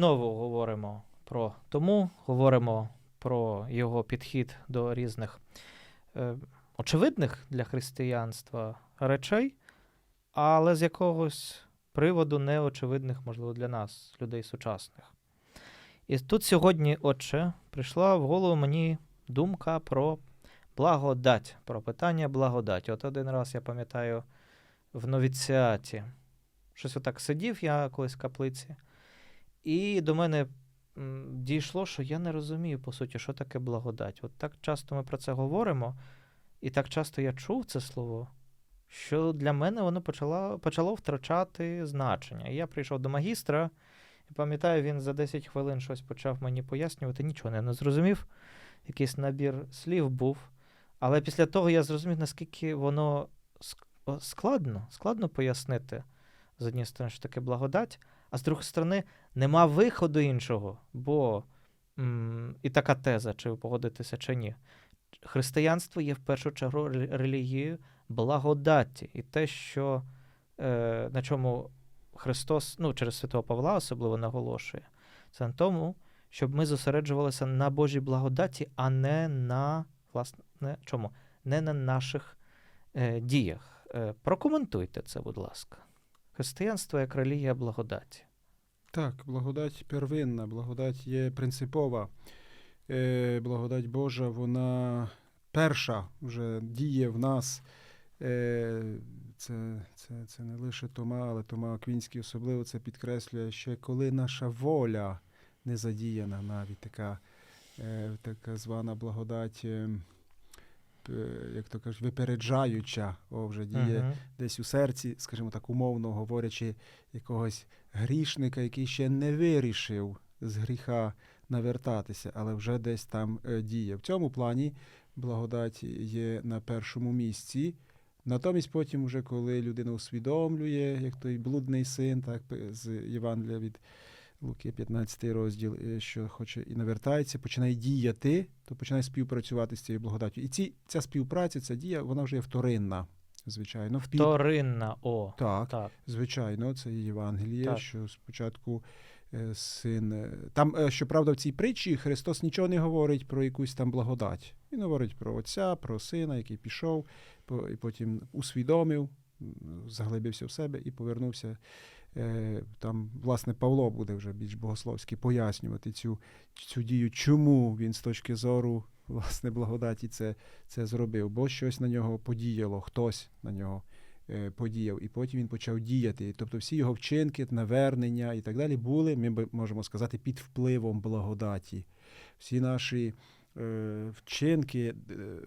знову говоримо про тому, говоримо про його підхід до різних е, очевидних для християнства речей, але з якогось приводу неочевидних, можливо, для нас, людей сучасних. І тут сьогодні, отче, прийшла в голову мені думка про благодать, про питання благодаті. От один раз я пам'ятаю в новіціаті. Щось отак сидів я колись в каплиці, і до мене дійшло, що я не розумію, по суті, що таке благодать. От так часто ми про це говоримо, і так часто я чув це слово, що для мене воно почало, почало втрачати значення. І я прийшов до магістра, і пам'ятаю, він за 10 хвилин щось почав мені пояснювати, нічого не зрозумів. Якийсь набір слів був. Але після того я зрозумів, наскільки воно складно, складно пояснити з однієї сторони, що таке благодать, а з другої сторони, нема виходу іншого, бо м, і така теза, чи ви погодитеся, чи ні. Християнство є в першу чергу релігією благодаті. І те, що е, на чому Христос, ну, через святого Павла особливо наголошує, це на тому, щоб ми зосереджувалися на Божій благодаті, а не на власне чому? Не на наших е, діях. Е, прокоментуйте це, будь ласка. Християнство як релігія благодаті. Так, благодать первинна, благодать є принципова. Е, благодать Божа, вона перша вже діє в нас. Е, це, це, це не лише Тома, але Тома Аквінський особливо це підкреслює, ще коли наша воля не задіяна, навіть така, е, така звана благодать, як то кажуть, випереджаюча, о, вже діє Мгм. десь у серці, скажімо так, умовно говорячи, якогось грішника, який ще не вирішив з гріха навертатися, але вже десь там е, діє. В цьому плані благодать є на першому місці. Натомість потім, уже коли людина усвідомлює, як той блудний син, так з Євангелія від Луки, 15 розділ, е, що хоче і навертається, починає діяти, то починає співпрацювати з цією благодаттю. І ці, ця співпраця, ця дія, вона вже є вторинна, звичайно. В під- Вторинна О. Так, Так. Звичайно, це Євангеліє, Так. що спочатку е, син. е, Там, е, щоправда, в цій притчі Христос нічого не говорить про якусь там благодать. Він говорить про Отця, про сина, який пішов, по- і потім усвідомив, заглибився в себе і повернувся. Е, Там, власне, Павло буде вже більш богословськи пояснювати цю, цю дію, чому він з точки зору власне благодаті це, це зробив, бо щось на нього подіяло, хтось на нього е, подіяв, і потім він почав діяти. Тобто всі його вчинки, навернення і так далі були, ми можемо сказати, під впливом благодаті. Всі наші е, вчинки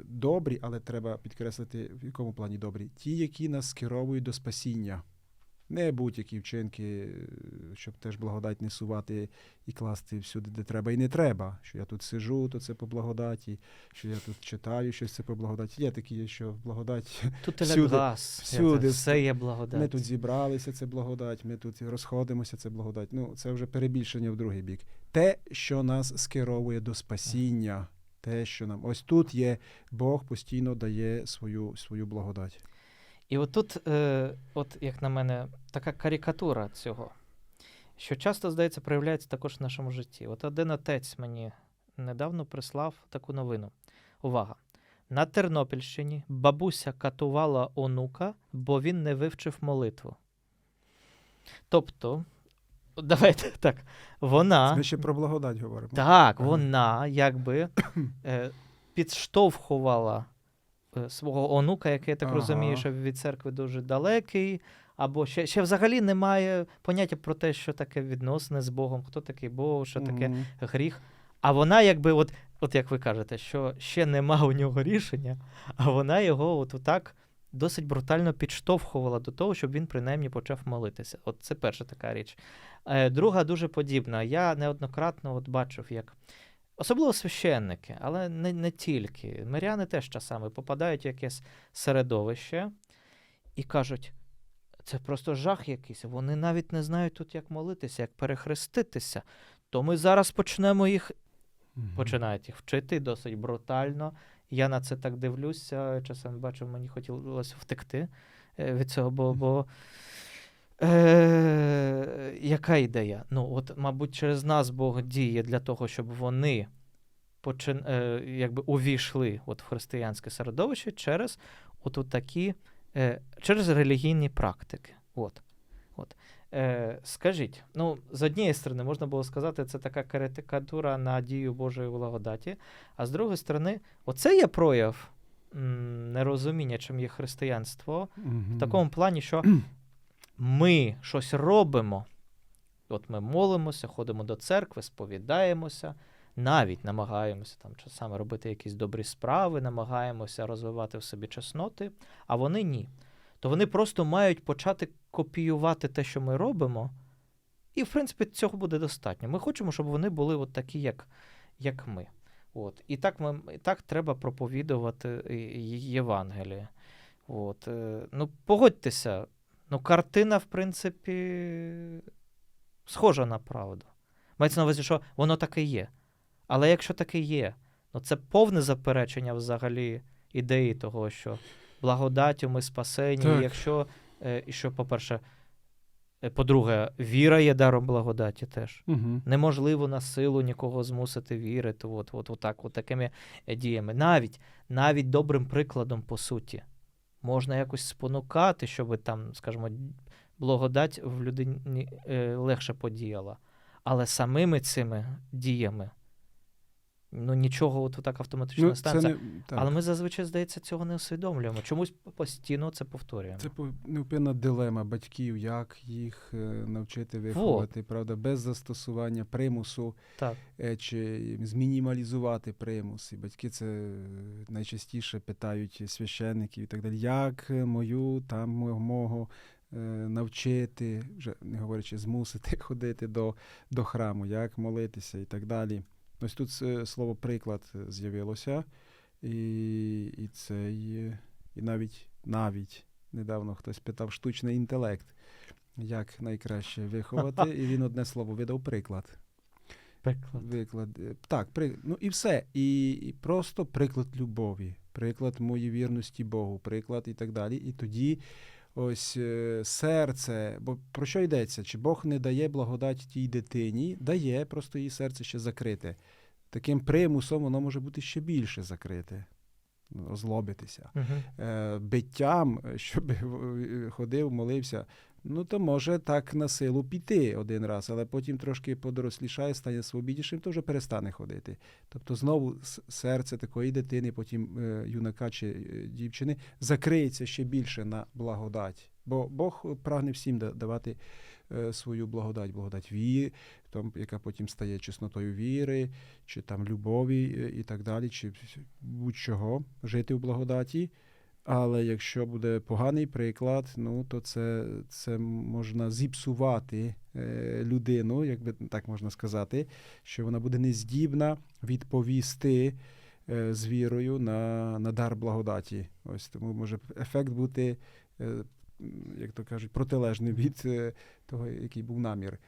добрі, але треба підкреслити, в якому плані добрі, ті, які нас скеровують до спасіння. Не будь-які вчинки, е, щоб теж благодать не сувати і класти всюди, де треба і не треба. Що я тут сижу, то це по благодаті, що я тут читаю щось це по благодаті. Є такі, що благодать Тут Всюди- всюди. все є благодать. ми тут зібралися, це благодать, ми тут розходимося, це благодать. Ну, це вже перебільшення в другий бік. Те, що нас скеровує до спасіння, те, що нам. Ось тут є Бог постійно дає свою, свою благодать. І отут, е, от як на мене, така карикатура цього, що часто, здається, проявляється також в нашому житті. От один отець мені недавно прислав таку новину. Увага! На Тернопільщині бабуся катувала онука, бо він не вивчив молитву. Тобто, давайте так, вона. Ми ще про благодать говоримо. Так, вона якби е, підштовхувала свого онука, який, я так Ага. розумію, що від церкви дуже далекий, або ще, ще взагалі немає поняття про те, що таке відносини з Богом, хто такий Бог, що таке Мгм. гріх. А вона, якби, от, от як ви кажете, що ще нема у нього рішення, а вона його от так досить брутально підштовхувала до того, щоб він принаймні почав молитися. От це перша така річ. Е, Друга дуже подібна. Я неоднократно от бачив, як особливо священники, але не, не тільки. Миряни теж часами попадають в якесь середовище і кажуть. Це просто жах якийсь. Вони навіть не знають тут, як молитися, як перехреститися. То ми зараз почнемо їх Мгм. починають їх вчити досить брутально. Я на це так дивлюся. Часом бачив, мені хотілося втекти е, від цього, бо, бо Е, яка ідея? Ну, от, мабуть, через нас Бог діє для того, щоб вони почин, е, якби увійшли от в християнське середовище через от, от такі, е, через релігійні практики. От. От. Е, скажіть, ну, з однієї сторони, можна було сказати, це така карикатура на дію Божої благодаті, а з другої сторони, оце є прояв нерозуміння, чим є християнство, в такому плані, що ми щось робимо. От ми молимося, ходимо до церкви, сповідаємося, навіть намагаємося там часами робити якісь добрі справи, намагаємося розвивати в собі чесноти, а вони ні. То вони просто мають почати копіювати те, що ми робимо, і, в принципі, цього буде достатньо. Ми хочемо, щоб вони були от такі, як, як ми. От. І так, ми, і так треба проповідувати і Євангеліє. От. е, Ну, погодьтеся, ну, картина, в принципі, схожа на правду. Мається на увазі, що воно таке є. Але якщо таке є, ну це повне заперечення взагалі ідеї того, що благодаттю ми спасені. Так. Якщо, е, і що, по-перше, е, по-друге, віра є даром благодаті теж. Угу. Неможливо на силу нікого змусити вірити. От, от, от, так, от такими е, діями. Навіть, навіть добрим прикладом, по суті, можна якось спонукати, щоб там, скажімо, благодать в людині е, легше подіяла. Але самими цими діями ну, нічого от так автоматично Ну, станеться. не, так. Але ми зазвичай, здається, цього не усвідомлюємо. Чомусь постійно це повторюємо. Це невпинна дилема батьків, як їх е, навчити виховати, правда, без застосування примусу Так. е, чи змінімалізувати примус. І батьки це е, найчастіше питають священників і так далі. Як мою там мо- мого навчити, вже не говорячи, змусити ходити до, до храму, як молитися і так далі. Ось тут е, слово приклад з'явилося, і, і цей, і навіть навіть недавно хтось питав штучний інтелект, як найкраще виховати, і він одне слово видав приклад. Приклад. Виклад. е, Так, при... ну і все. І, і просто приклад любові, приклад моєї вірності Богу, приклад і так далі. І тоді ось е, серце, бо про що йдеться? Чи Бог не дає благодать тій дитині? Дає, просто її серце ще закрите. Таким примусом воно може бути ще більше закрите, озлобитися Угу. е, биттям, щоб ходив, молився, ну то може так на силу піти один раз, але потім трошки подорослішає, стане свобіднішим, то вже перестане ходити. Тобто знову серце такої дитини, потім е, юнака чи е, дівчини закриється ще більше на благодать. Бо Бог прагне всім давати е, свою благодать, благодать віри, там, яка потім стає чеснотою віри, чи там любові і так далі, чи будь-чого жити в благодаті. Але якщо буде поганий приклад, ну то це, це можна зіпсувати е, людину, як би так можна сказати, що вона буде нездібна відповісти е, з вірою на, на дар благодаті. Ось тому може ефект бути, е, як то кажуть, протилежний від того, який був намір.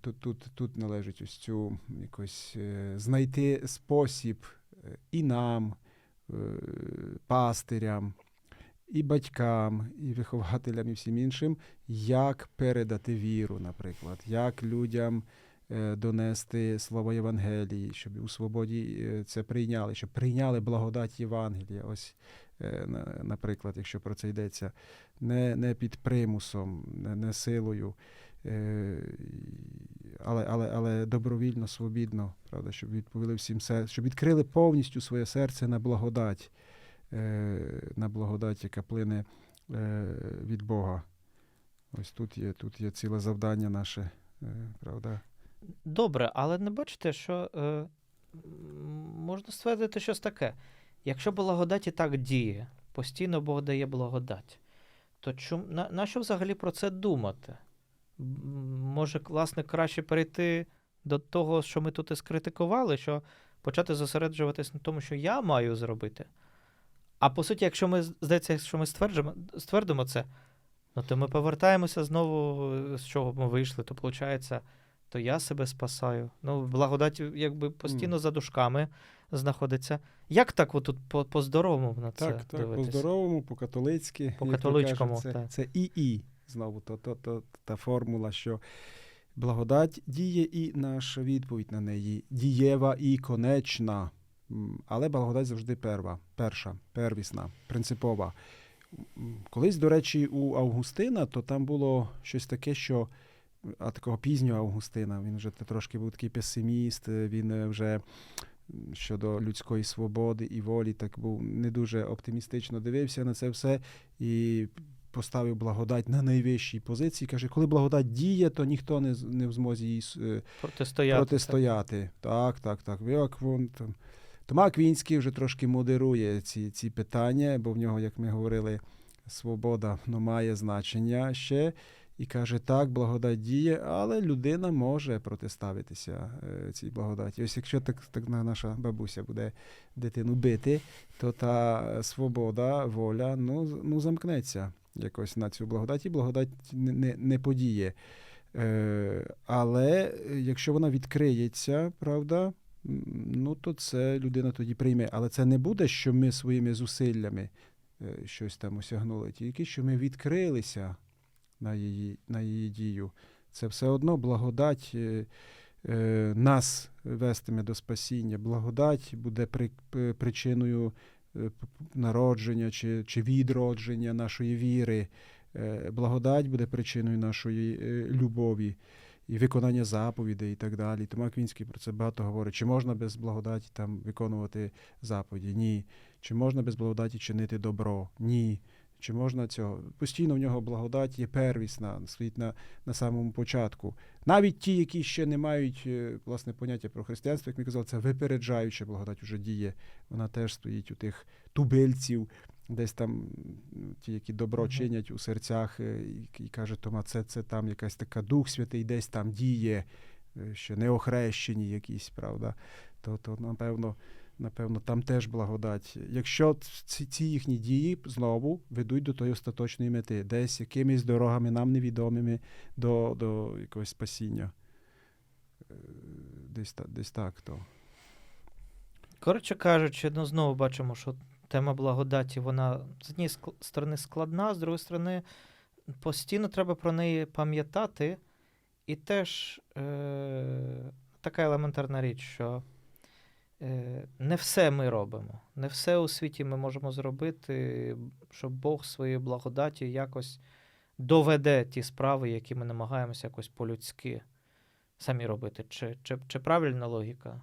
Тут, тут, тут належить ось цю якось знайти спосіб і нам, пастирям, і батькам, і вихователям, і всім іншим, як передати віру, наприклад, як людям е, донести слово Євангелії, щоб у свободі е, це прийняли, щоб прийняли благодать Євангелія. Ось, е, наприклад, якщо про це йдеться, не, не під примусом, не, не силою. Але, але, але добровільно, свобідно, правда, щоб відповіли всім се- щоб відкрили повністю своє серце на благодать, е, на благодать, яка плине е, від Бога. Ось тут є, тут є ціле завдання наше, е, правда. Добре, але не бачите, що е, можна ствердити щось таке. Якщо благодать і так діє, постійно Бог дає благодать, то чом, на, на що взагалі про це думати? Може, власне, краще перейти до того, що ми тут і скритикували, що почати зосереджуватись на тому, що я маю зробити. А по суті, якщо ми здається, що ми стверджимо, ствердимо це, ну то ми повертаємося знову, е, з чого ми вийшли, то виходить, то я себе спасаю. Ну, благодать якби постійно за дужками знаходиться. Як так отут по- по-здоровому на це Так, так, дивитись? по-здоровому, по-католицьки. Кажуть, Це, так. це і-і. Знову то, то, то, та формула, що благодать діє і наша відповідь на неї дієва і конечна. Але благодать завжди перва, перша, первісна, принципова. Колись, до речі, у Августина, то там було щось таке, що а такого пізнього Августина, він вже трошки був такий песиміст, е, він е, вже щодо людської свободи і волі, так був не дуже оптимістично дивився на це все і поставив благодать на найвищій позиції. Каже, коли благодать діє, то ніхто не, не в змозі їй е, Протистояти. протистояти. Так, так, так. Як вон там. Тома Аквінський вже трошки модерує ці, ці питання, бо в нього, як ми говорили, свобода ну, має значення ще. І каже, так, благодать діє, але людина може протиставитися е, цій благодаті. Ось якщо так, так наша бабуся буде дитину бити, то та свобода, воля ну, ну, замкнеться якось на цю благодать, і благодать не, не, не подіє. Е, але е, якщо вона відкриється, правда, ну то це людина тоді прийме. Але це не буде, що ми своїми зусиллями е, щось там осягнули, тільки що ми відкрилися на її, на її дію. Це все одно благодать е, нас вестиме до спасіння. Благодать буде при, причиною народження чи, чи відродження нашої віри. Е, Благодать буде причиною нашої е, любові і виконання заповідей і так далі. Тому Аквінський про це багато говорить. Чи можна без благодаті там виконувати заповіді? Ні. Чи можна без благодаті чинити добро? Ні. Чи можна цього? Постійно в нього благодать є первісна, стоїть на, на самому початку. Навіть ті, які ще не мають е, власне поняття про християнство, як ми казали, це випереджаюча благодать вже діє. Вона теж стоїть у тих тубильців, десь там ті, які добро чинять у серцях, е, і, і каже Тома, це, це там якась така Дух Святий десь там діє, е, що не охрещені якісь, правда. То, то напевно, напевно, там теж благодать. Якщо ці, ці їхні дії знову ведуть до тої остаточної мети, десь якимись дорогами нам невідомими до, до якогось спасіння. Е, Десь, десь так то. Коротше кажучи, ну знову бачимо, що тема благодаті, вона з однієї сторони складна, з другої сторони, постійно треба про неї пам'ятати. І теж е- така елементарна річ, що не все ми робимо, не все у світі ми можемо зробити, щоб Бог своєю благодаті якось доведе ті справи, які ми намагаємося якось по-людськи самі робити. Чи, чи, чи правильна логіка?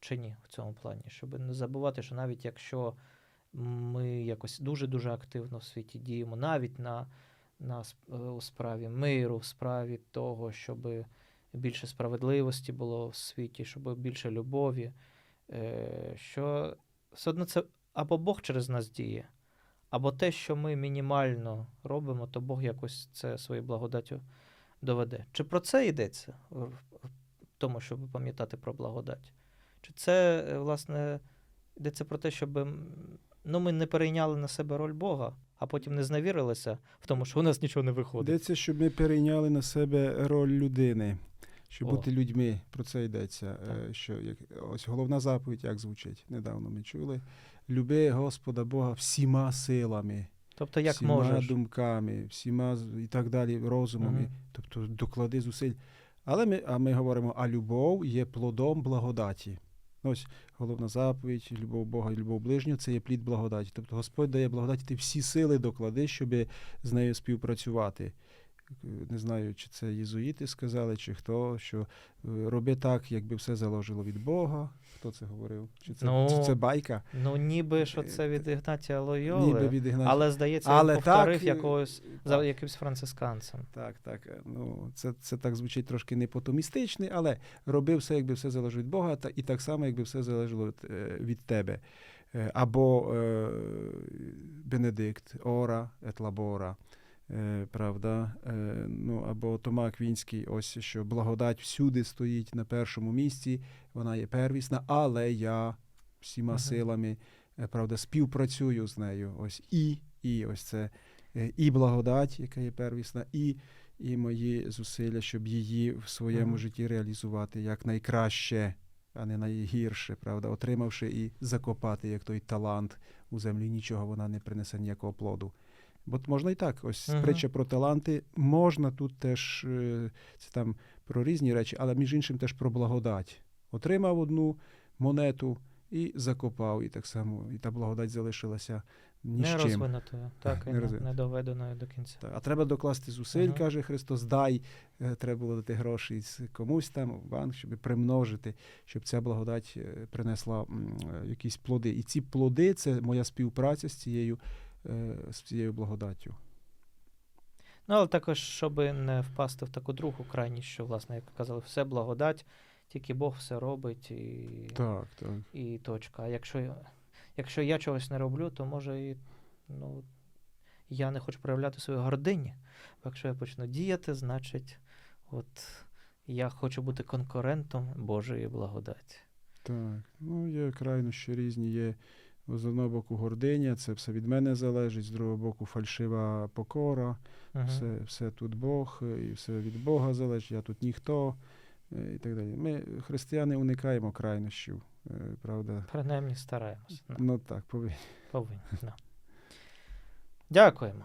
чи ні в цьому плані, щоб не забувати, що навіть якщо ми якось дуже-дуже активно в світі діємо, навіть на, на е, у справі миру, в справі того, щоб більше справедливості було в світі, щоб більше любові, е, що все одно це або Бог через нас діє, або те, що ми мінімально робимо, то Бог якось це своєю благодаттю доведе. Чи про це йдеться в тому, щоб пам'ятати про благодать? Чи це, е, власне, йдеться про те, щоб ну, ми не перейняли на себе роль Бога, а потім не зневірилися в тому, що у нас нічого не виходить. Йдеться, щоб ми перейняли на себе роль людини, щоб О. бути людьми. Про це йдеться. Так. Е, Що, як, ось головна заповідь, як звучить, недавно ми чули. Люби Господа Бога всіма силами, Тобто, як всіма можеш. думками, всіма і так далі, розумами. Мгм. Тобто доклади зусиль. Але ми, а ми говоримо, а любов є плодом благодаті. Ось головна заповідь, любов Бога і любов ближнього це є плід благодаті. Тобто Господь дає благодаті, ти всі сили доклади, щоб з нею співпрацювати. Не знаю, чи це єзуїти сказали, чи хто, що е, роби так, якби все залежало від Бога. Хто це говорив? Чи це, Ну, чи це байка? Ну, ніби що це від Ігнатія Лойоли, Ніби від Ігнатія. але, здається, Але він повторив так, е, якогось, за так. якимсь францисканцем. Так, так. е, Ну, це, це так звучить трошки непотомістичний, але роби все, якби все залежало від Бога, та, і так само, якби все залежало від, е, від тебе. Е, Або е, Бенедикт, Ора, ет лабора. Е, правда, е, ну або Тома Аквінський, ось що благодать всюди стоїть на першому місці, вона є первісна, але я всіма Мгм. силами е, правда, співпрацюю з нею. Ось і, і ось це е, і благодать, яка є первісна, і, і мої зусилля, щоб її в своєму Мгм. житті реалізувати як найкраще, а не найгірше, правда, отримавши і закопати як той талант у землі, нічого вона не принесе ніякого плоду. Бо можна і так. Ось Мгм. притча про таланти. Можна тут теж е, це там про різні речі, але між іншим теж про благодать. Отримав одну монету і закопав, і так само, і та благодать залишилася ні не з чим. розвинутою, так, і Не не, не доведеною до кінця. Так, А треба докласти зусиль, Ага. каже Христос, дай, е, треба було дати гроші з комусь там в банк, щоб примножити, щоб ця благодать е, принесла якісь плоди. І ці плоди це моя співпраця з цією, з цією благодаттю. Ну, але також, щоб не впасти в таку другу крайність, що, власне, як казали, все благодать, тільки Бог все робить і, Так, так. і точка. А якщо, якщо я чогось не роблю, то може і ну, я не хочу проявляти свою гордині. Бо якщо я почну діяти, значить, от я хочу бути конкурентом Божої благодаті. Так, ну є крайнощі різні. Є з одного боку гординя, це все від мене залежить, з другого боку фальшива покора, ага. все, все тут Бог, е, і все від Бога залежить, я тут ніхто е, і так далі. Ми, християни, уникаємо крайнощів, е, правда? Принаймні стараємося. Ну, Ну так, повинні. повинні. да. Дякуємо.